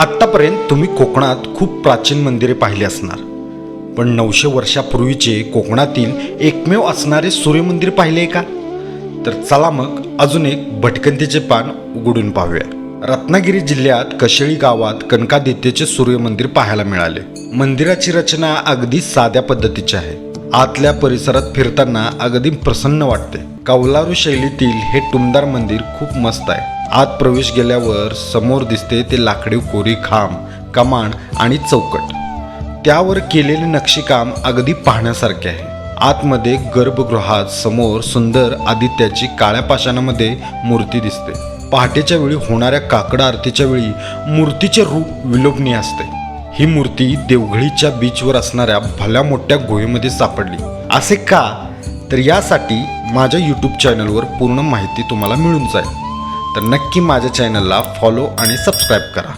आत्तापर्यंत तुम्ही कोकणात खूप प्राचीन मंदिरे पाहिली असणार. पण नऊशे वर्षापूर्वीचे कोकणातील एकमेव असणारे सूर्यमंदिर पाहिले का? तर चला मग अजून एक भटकंतीचे पान उघडून पाहूया. रत्नागिरी जिल्ह्यात कशेळी गावात कनकादित्यचे सूर्यमंदिर पाहायला मिळाले. मंदिराची रचना अगदी साध्या पद्धतीची आहे. आतल्या परिसरात फिरताना अगदी प्रसन्न वाटते. कौलारू शैलीतील हे टुमदार मंदिर खूप मस्त आहे. आत प्रवेश गेल्यावर समोर दिसते ते लाकडी कोरी खांब कमान आणि चौकट. त्यावर केलेले नक्षीकाम अगदी पाहण्यासारखे आहे. आतमध्ये गर्भगृहात समोर सुंदर आदित्याची काळ्या पाषाणामध्ये मूर्ती दिसते. पहाटेच्या वेळी होणाऱ्या काकड आरतीच्या वेळी मूर्तीचे रूप विलोभनीय असते. ही मूर्ती देवघळीच्या बीचवर असणाऱ्या भल्या मोठ्या गुहेमध्ये सापडली. असे का? तर यासाठी माझ्या यूट्यूब चॅनलवर पूर्ण माहिती तुम्हाला मिळून जाईल. तर नक्की माझ्या चॅनलला फॉलो आणि सबस्क्राईब करा.